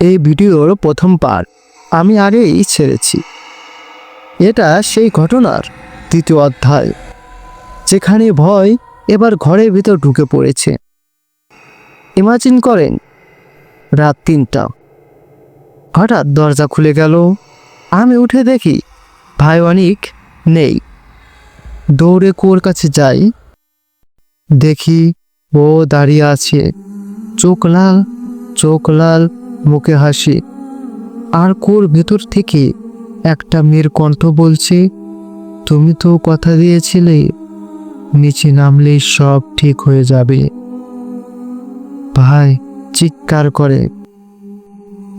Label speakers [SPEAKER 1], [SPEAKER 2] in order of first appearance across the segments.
[SPEAKER 1] এই ভিডিওর প্রথম পার্ট। আমি আগেই ছেড়েছি। এটা সেই ঘটনার দ্বিতীয় অধ্যায়, যেখানে ভয় এবার ঘরের ভিতর ঢুকে পড়েছে। ইমাজিন করেন, রাত তিনটা। হঠাৎ দরজা খুলে গেল। আমি উঠে দেখি ভাই অনিক নেই। দৌড়ে কুয়োর কাছে যাই। দেখি ও দাঁড়িয়ে আছে। চোখ লাল চোখ লাল মুখে হাসি। আর কোর ভেতর থেকে একটা মেয়ের কণ্ঠ বলছে, তুমি তো কথা দিয়েছিলে, নিচে নামলেই সব ঠিক হয়ে যাবে। ভাই চিৎকার করে,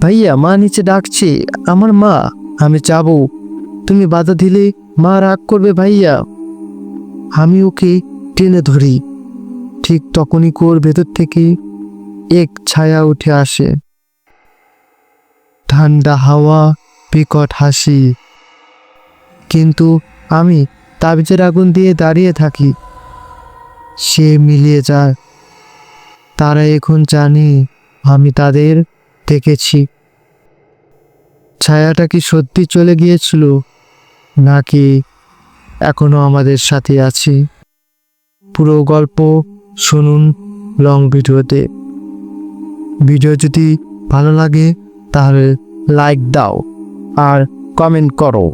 [SPEAKER 1] ভাইয়া, মা নিচে ডাকছে, আমার মা, আমি যাব। তুমি বাধা দিলে মা রাগ করবে ভাইয়া। আমি ওকে টেনে ধরি। ঠিক তখনই কোর ভেতর থেকে এক ছায়া উঠে আসে। ঠান্ডা হাওয়া, বিকট হাসি। কিন্তু আমি তাবিজের আগুন দিয়ে দাঁড়িয়ে থাকি। সে মিলিয়ে যায়। তারা এখন জানে আমি তাদের দেখেছি। ছায়াটা কি সত্যি চলে গিয়েছিল? নাকি এখনও আমাদের সাথে আছে? পুরো গল্প শুনুন লং ভিডিওতে। ভিডিও যদি ভালো লাগে, তাহলে লাইক দাও আর কমেন্ট করো।